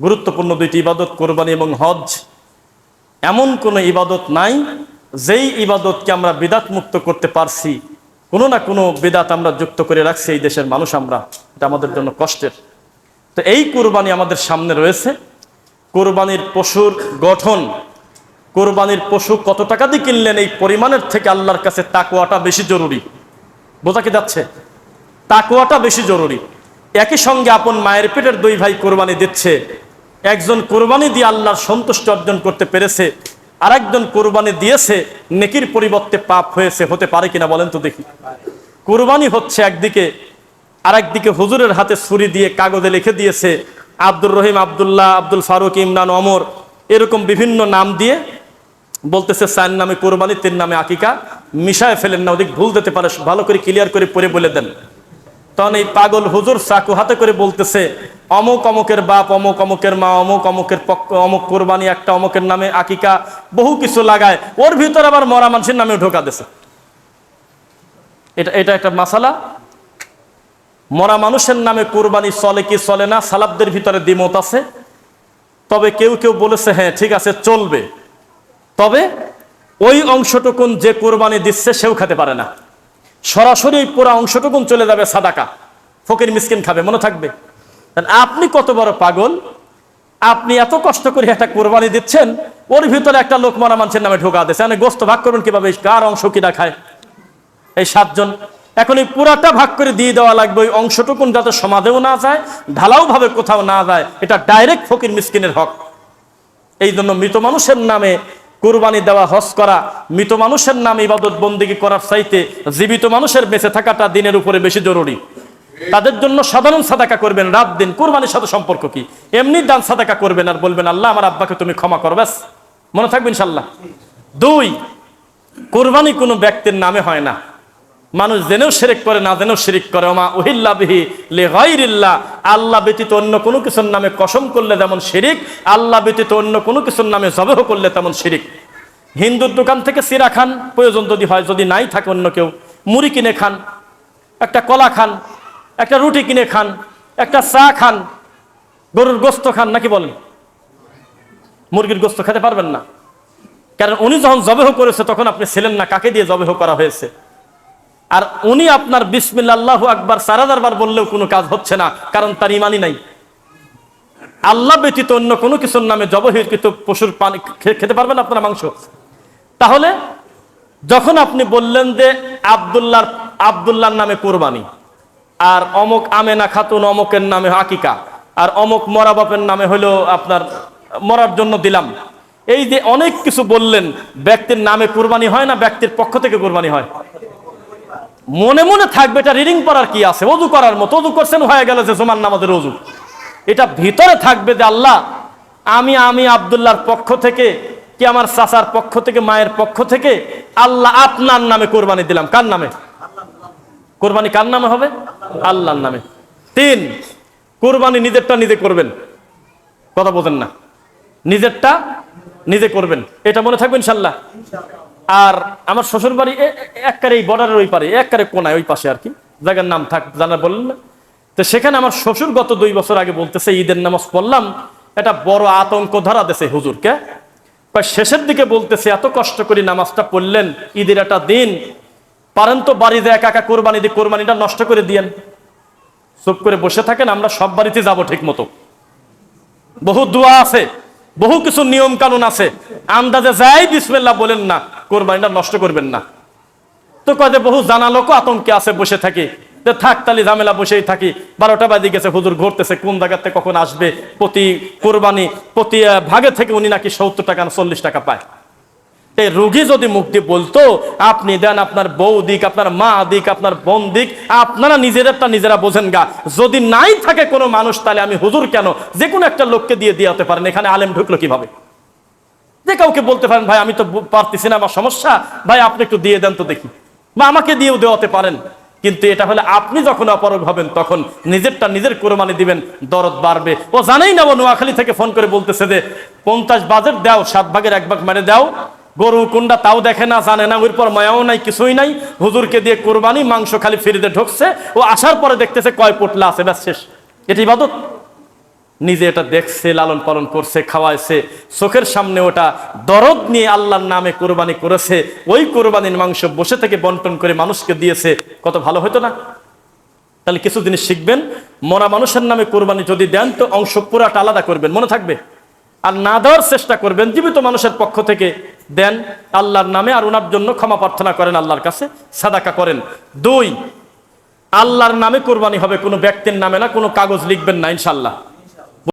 গুরুত্বপূর্ণ দুইটি ইবাদত, কোরবানি এবং হজ এমন কোনো ইবাদত নাই, যেই ইবাদতকে আমরা বিদাত মুক্ত করতে পারছি, কোনো না কোনো বিদাত আমরা যুক্ত করে রাখছি এই দেশের মানুষ আমরা। এটা আমাদের জন্য কষ্টের। তো এই কোরবানি আমাদের সামনে রয়েছে। কোরবানির পশুর গঠন, কোরবানির পশু কত টাকা দিয়ে কিনলেন, এই পরিমাণের থেকে আল্লাহর কাছে তাকুয়াটা বেশি জরুরি। বোঝা কি যাচ্ছে? তাকুয়াটা বেশি জরুরি। একই সঙ্গে আপন মায়ের পেটের দুই ভাই কোরবানি দিচ্ছে একজন কোরবানি দিয়ে আল্লাহর সন্তুষ্টি অর্জন করতে পেরেছে আর একজন কোরবানি দিয়েছে, নেকির পরিবর্তে পাপ হয়েছে, হতে পারে কিনা বলেন তো দেখি। কোরবানি হচ্ছে একদিকে, আরেকদিকে হুজুরের হাতে ছুরি দিয়ে কাগজে লিখে দিয়েছে, আব্দুর রহিম আবদুল্লাহ, আব্দুল ফারুক, ইমরান অমর এরকম বিভিন্ন নাম দিয়ে বলতেছে, চার নামে কোরবানি, তিন নামে আকিকা। মিশায় ফেলেন না, ওদিক ভুল দিতে পারে, ভালো করে ক্লিয়ার করে পরে বলে দেন। তখন এই পাগল হুজুর চাকু হাতে করে বলতেছে, অমুক অমুকের বাপ, অমুক অমুকের মা, অমুক অমুকের পক্ষ, অমুক কোরবানি, একটা অমুকের নামে আকিকা, বহু কিছু লাগায়। ওর ভিতর আবার মরা মানুষের নামে ঢোকা দিছে। এটা এটা একটা মাসালা। মরা মানুষের নামে কোরবানি চলে কি চলে না, সালাবদের ভিতরে দ্বিমত আছে। তবে কেউ কেউ বলেছে হ্যাঁ ঠিক আছে, চলবে। তবে ওই অংশটুকুন যে কোরবানি দিচ্ছে, সেও খেতে পারে না। সরাসরি পুরো অংশটুকুন চলে যাবে সাদাকা। ফকির মিসকিন খাবে, মনে থাকবে। আপনি কত বড় পাগল, আপনি এত কষ্ট করে একটা কোরবানি দিচ্ছেন, ওর ভিতরে একটা লোক মরা মানুষের নামে ঢোকা দিচ্ছে মানে গোস্ত ভাগ করবেন কীভাবে কার অংশ কিনা খায়? এই সাতজন। এখন এই পুরাটা ভাগ করে দিয়ে দেওয়া লাগবে, ওই অংশটুকুন যাতে সমাধেও না যায়, ঢালাও ভাবে কোথাও না যায়। এটা ডাইরেক্ট ফকির মিসকিনের হক। এই জন্য মৃত মানুষের নামে কুরবানি দেওয়া, হজ করা, মৃত মানুষের নাম ইবাদত বন্দিগি করার চাইতে জীবিত মানুষের বেঁচে থাকাটা দিনের উপরে বেশি জরুরি। তাদের জন্য সাধারণ সাদাকা করবেন, রাত দিন কুরবানির সাথে সম্পর্ক কি? এমনি দান সাদাকা করবেন আর বলবেন, আল্লাহ, আমার আব্বাকে তুমি ক্ষমা করো, ব্যাস। মনে থাকবে ইনশাল্লাহ দুই, কোরবানি কোনো ব্যক্তির নামে হয় না। মানুষ জেনেও শিরিক করে, না জেনেও শিরিক করে। ওমা উহিল্লা বিহি লে গাইরিল্লাহ আল্লাহ ব্যতীত অন্য কোনো কিছুর নামে কসম করলে যেমন শিরিক, আল্লাহ ব্যতীত অন্য কোনো কিছুর নামে জবেহ করলে তেমন শিরিক। হিন্দুর দোকান থেকে সিরা খান, প্রয়োজন যদি হয়, যদি নাই থাকে অন্য কেউ। মুড়ি কিনে খান, একটা কলা খান, একটা রুটি কিনে খান, একটা চা খান, গরুর গোস্ত খান, নাকি বলেন? মুরগির গোস্ত খেতে পারবেন না। কারণ উনি যখন জবেহ করেছে, তখন আপনি ছিলেন না, কাকে দিয়ে জবেহ করা হয়েছে? আর উনি আপনার বিসমিল্লা আল্লাহ আকবার সারাদার বার বললেও কোনো কাজ হচ্ছে না, কারণ তার ইমানই নাই। আল্লাহ ব্যতীত অন্য কোনো কিছুর নামে জবহিকৃত পশুর পানি খেতে পারবেন আপনার মাংস। তাহলে, যখন আপনি বললেন যে আবদুল্লার আবদুল্লার নামে কোরবানি, আর অমক আমেনা খাতুন অমকের নামে আকিকা, আর অমক মরা বাপের নামে হলো আপনার মরার জন্য দিলাম, এই যে অনেক কিছু বললেন, ব্যক্তির নামে কোরবানি হয় না, ব্যক্তির পক্ষ থেকে কোরবানি হয়? মনে মনে থাকবে এটা রিডিং পড়ার কি আছে? অজু করার মতো। অজু করছেন, হয়ে গেল যে জমান নামাজের অজু। এটা ভিতরে থাকবে যে আল্লাহ, আমি আমি আবদুল্লাহর পক্ষ থেকে, কি আমার চাচার পক্ষ থেকে, মায়ের পক্ষ থেকে, আল্লাহ আপনার নামে কোরবানি দিলাম। কার নামে? কোরবানি কার নামে হবে? আল্লাহর নামে। তিন, কোরবানি নিজেরটা নিজে করবেন। কথা বোঝেন না। নিজেরটা নিজে করবেন। এটা মনে থাকবে ইনশাল্লাহ আর আমার শ্বশুর বাড়ি এ- এ- একবারে এই বর্ডারের ওই পারে একবারে কোনায় ওই পাশে আর কি। জায়গার নাম থাক, জানা বললেন না। তো সেখানে আমার শ্বশুর গত দুই বছর আগে বলতেছে, ঈদের নামাজ পড়লাম এটা বড় আতঙ্ক ধরা দেশে হুজুরকে। শেষের দিকে বলতেছে, এত কষ্ট করে নামাজটা পড়লেন, ঈদের একটা দিন। পারেন তো বাড়িতে একা একা কোরবানি দিয়ে কোরবানিটা নষ্ট করে দিয়েন। চুপ করে বসে থাকেন, আমরা সব বাড়িতে যাব ঠিক মতো বহু দোয়া আছে, বহু কিছু নিয়ম কানুন আছে। আন্দাজে যাই বিসমিল্লাহ বলেন না। কোরবানিটা নষ্ট করবেন না। তো কয়ে বহু জানা লোক আতঙ্কে আছে, বসে থাকি। যে থাক তালি ঝামেলা, বসেই থাকি। বারোটা বাজে গেছে, হুজুর ঘুরতেছে, কোন জায়গাতে কখন আসবে? প্রতি কোরবানি, প্রতি ভাগে থেকে উনি নাকি সত্তর টাকা না চল্লিশ টাকা পায়। এই রোগী যদি মুক্তি বলতো, আপনি দেন আপনার বউ দিক, আপনার মা দিক, আপনার বোন দিক, আপনারা নিজেদেরটা নিজেরা বোঝেন গা। যদি নাই থাকে কোনো মানুষ, তাহলে আমি হুজুর কেন? যে কোনো একটা লোককে দিয়ে দিয়ে পারেন। এখানে আলেম ঢুকলো কীভাবে? যে কাউকে বলতে পারেন, ভাই, আমি তো পারতেছি না, আমার সমস্যা। ভাই, আপনি একটু দিয়ে দেন তো দেখি। বা আমাকে দিয়েও দেওয়াতে পারেন। কিন্তু এটা হলে আপনি যখন অপরগ হবেন, তখন নিজেরটা নিজের কোরবানি দিবেন, দরদ বাড়বে। ও জানেই না নোয়াখালী থেকে ফোন করে বলতেছে যে, পঞ্চাশ বাজের দাও, সাত ভাগের এক ভাগ মানে দাও। গরু কোনটা তাও দেখে না, জানে না, ওর পর মায়াও নাই, কিছুই নাই। হুজুরকে দিয়ে কোরবানি, মাংস খালি ফিরিতে ঢুকছে। ও আসার পরে দেখতেছে কয় পোটলা আছে, ব্যাস শেষ। এটি ইবাদত। নিজে এটা দেখছে, লালন পালন করছে, খাওয়াইছে। চোখের সামনে ওটা দরদ নিয়ে আল্লাহর নামে কোরবানি করেছে। ওই কোরবানির মাংস বসে থেকে বন্টন করে মানুষকে দিয়েছে। কত ভালো হতো না? তাহলে কিছু জিনিস শিখবেন। মরা মানুষের নামে কোরবানি যদি দেন, তো অংশ পুরাটা আলাদা করবেন। মনে থাকবে? আর না দেওয়ার চেষ্টা করবেন, জীবিত মানুষের পক্ষ থেকে দেন। আল্লাহর নামে আর ওনার জন্য ক্ষমা প্রার্থনা করেন আল্লাহর কাছে, সাদাকা করেন। দুই, আল্লাহর নামে কোরবানি হবে। কোনো ব্যক্তির নামে না, কোনো কাগজ লিখবেন না ইনশাল্লাহ